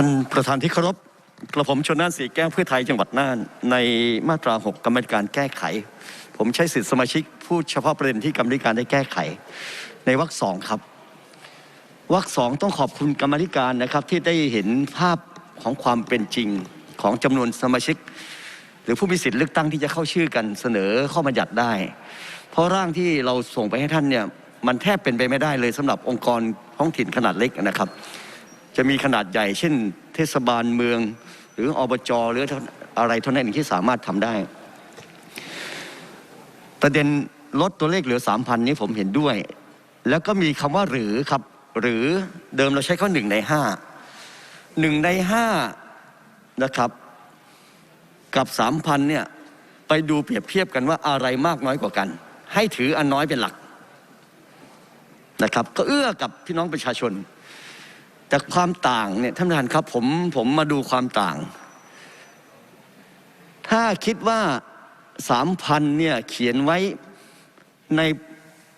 ท่านประธานที่เคารพกระผมชนน่านสีแก้วเพื่อไทยจังหวัดน่านในมาตรา 6 กรรมการแก้ไข ผมใช้สิทธิสมาชิกพูดเฉพาะประเด็นที่กรรมธิการได้แก้ไข ในวรรคสองครับวรรคสองต้องขอบคุณกรรมธิการนะครับ ที่ได้เห็นภาพของความเป็นจริงของจำนวนสมาชิก หรือผู้มีสิทธิ์เลือกตั้งที่จะเข้าชื่อกันเสนอข้อบัญญัติได้ เพราะร่างที่เราส่งไปให้ท่านเนี่ยมันแทบเป็นไปไม่ได้เลยสำหรับองค์กรท้องถิ่นขนาดเล็กนะครับ จะมีขนาดใหญ่ เช่น เทศบาลเมือง หรืออบจหรืออะไรเท่านั้นเองที่สามารถทำได้ ประเด็นลดตัวเลขเหลือสามพันนี้ผมเห็นด้วย แล้วก็มีคำว่าหรือครับ หรือเดิมเราใช้ข้อหนึ่งในห้าหนึ่งในห้านะครับ กับสามพันเนี่ยไปดูเปรียบเทียบกันว่าอะไรมากน้อยกว่ากัน ให้ถืออันน้อยเป็นหลักนะครับ ก็เอื้อกับพี่น้องประชาชน แต่ความต่างเนี่ยท่านประธานครับผมผมมาดูความต่าง ถ้าคิดว่าสามพันเนี่ยเขียนไว้ใน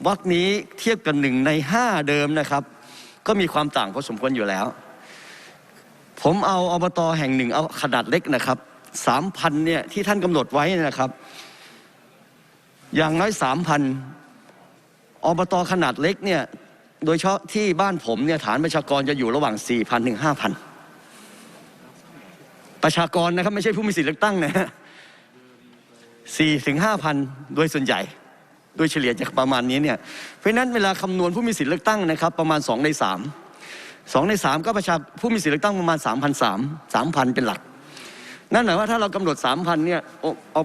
วรรคนี้เทียบกันหนึ่งในห้าเดิมนะครับ ก็มีความต่างพอสมควรอยู่แล้ว ผมเอาอบตแห่งหนึ่งเอาขนาดเล็กนะครับสามพันเนี่ยที่ท่านกำหนดไว้นะครับ อย่างน้อยสามพันอบตขนาดเล็กเนี่ย โดยเฉพาะที่บ้านผมเนี่ยฐานประชากรจะอยู่ระหว่าง 4,000ถึง5,000 ประชากรนะครับไม่ใช่ผู้มีสิทธิเลือกตั้งนะฮะ4ถึง5,000โดยส่วนใหญ่ โดยเฉลี่ยจะประมาณนี้เนี่ยเพราะนั้นเวลาคำนวณผู้มีสิทธิเลือกตั้งนะครับ ประมาณ2ใน3 2ใน3 ก็ประชาผู้มีสิทธิเลือกตั้งประมาณ3,003 3,000 เป็นหลัก นั่นหมายว่าถ้าเรากำหนด 3,000เนี่ยองค์อ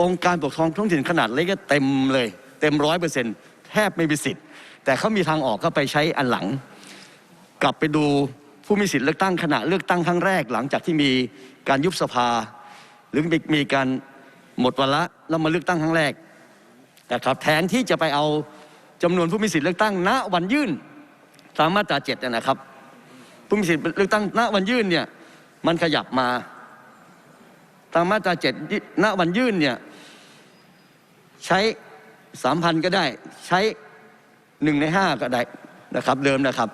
องค์การปกครองท้องถิ่นขนาดเล็กก็เต็มเลย เต็มร้อยเปอร์เซ็นต์แทบไม่มีสิทธิ์ แต่เขามีทางออกก็ไปใช้อันหลัง กลับไปดูผู้มีสิทธิ์เลือกตั้งขณะเลือกตั้งครั้งแรก หลังจากที่มีการยุบสภา หรือมีมีการหมดวาระแล้วมาเลือกตั้งครั้งแรกนะครับแทนที่จะไปเอาจำนวนผู้มีสิทธิ์เลือกตั้งณวันยื่นตามมาตราเจ็ดเนี่ยนะครับ ผู้มีสิทธิ์เลือกตั้งณวันยื่นเนี่ยมันขยับมาตามมาตราเจ็ดณวันยื่นเนี่ยใช้สามพันก็ได้ใช้ หนึ่งในห้าก็ได้นะครับ เดิมนะครับ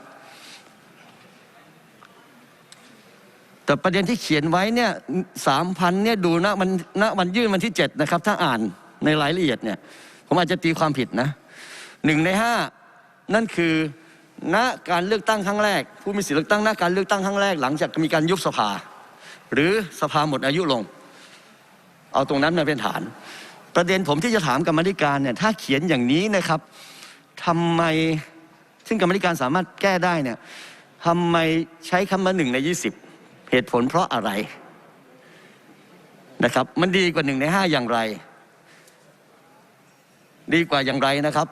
แต่ประเด็นที่เขียนไว้เนี่ยสามพันเนี่ยดูณมันณวันยื่นวันที่เจ็ดนะครับ ถ้าอ่านในรายละเอียดเนี่ย ผมอาจจะตีความผิดนะหนึ่งในห้านั่นคือณการเลือกตั้งครั้งแรก ผู้มีสิทธิเลือกตั้งณการเลือกตั้งครั้งแรกหลังจากมีการยุบสภา หรือสภาหมดอายุลง เอาตรงนั้นมาเป็นฐาน ประเด็นผมที่จะถามกรรมธิการเนี่ยถ้าเขียนอย่างนี้นะครับ ทำไมซึ่งกรรมธิการสามารถแก้ได้เนี่ยทำไมใช้คำว่าหนึ่งในยี่สิบเหตุผลเพราะอะไรนะครับ มันดีกว่าหนึ่งในห้าอย่างไร ดีกว่าอย่างไรนะครับ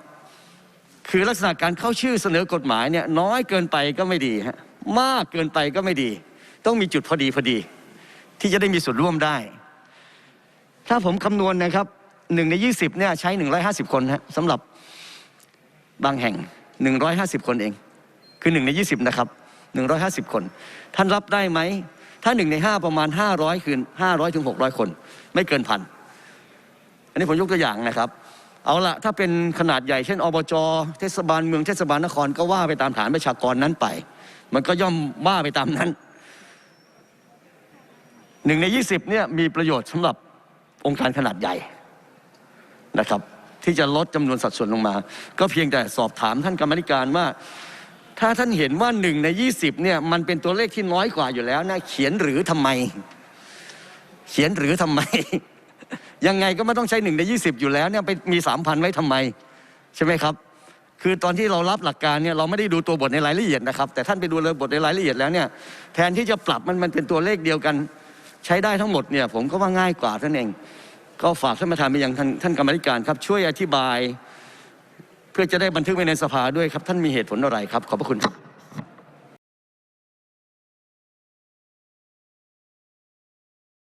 คือลักษณะการเข้าชื่อเสนอกฎหมายเนี่ยน้อยเกินไปก็ไม่ดีฮะมากเกินไปก็ไม่ดี ต้องมีจุดพอดีพอดี ที่จะได้มีส่วนร่วมได้ ถ้าผมคำนวณนะครับหนึ่งในยี่สิบเนี่ยใช้หนึ่งร้อยห้าสิบคนฮะสำหรับ บางแห่งหนึ่งร้อยห้าสิบคนเอง คือหนึ่งในยี่สิบนะครับหนึ่งร้อยห้าสิบคน ท่านรับได้ไหม ถ้าหนึ่งในห้าประมาณห้าร้อยคืนห้าร้อยถึงหกร้อยคน ไม่เกินพัน อันนี้ผมยกตัวอย่างนะครับ เอาละถ้าเป็นขนาดใหญ่เช่นอบจ เทศบาลเมือง เทศบาลนคร ก็ว่าไปตามฐานประชากรนั้นไป มันก็ย่อมว่าไปตามนั้นหนึ่งในยี่สิบเนี่ยมีประโยชน์สำหรับองค์การขนาดใหญ่นะครับ ที่จะลดจำนวนสัดส่วนลงมา ก็เพียงแต่สอบถามท่านกรรมธิการว่า ถ้าท่านเห็นว่าหนึ่งในยี่สิบเนี่ยมันเป็นตัวเลขที่น้อยกว่าอยู่แล้วนะเขียนหรือทำไม เขียนหรือทำไม ยังไงก็ไม่ต้องใช้หนึ่งในยี่สิบอยู่แล้วเนี่ยไปมีสามพันไว้ทำไม ใช่ไหมครับ คือตอนที่เรารับหลักการเนี่ยเราไม่ได้ดูตัวบทในรายละเอียดนะครับ แต่ท่านไปดูเลยบทในรายละเอียดแล้วเนี่ยแทนที่จะปรับมันมันเป็นตัวเลขเดียวกัน ใช้ได้ทั้งหมดเนี่ยผมก็ว่าง่ายกว่าท่านเอง ก็ฝากท่านประธานไปยังท่านท่านกรรมธิการครับ ช่วยอธิบาย เพื่อจะได้บันทึกไว้ในสภาด้วยครับ ท่านมีเหตุผลอะไรครับ ขอบพระคุณครับ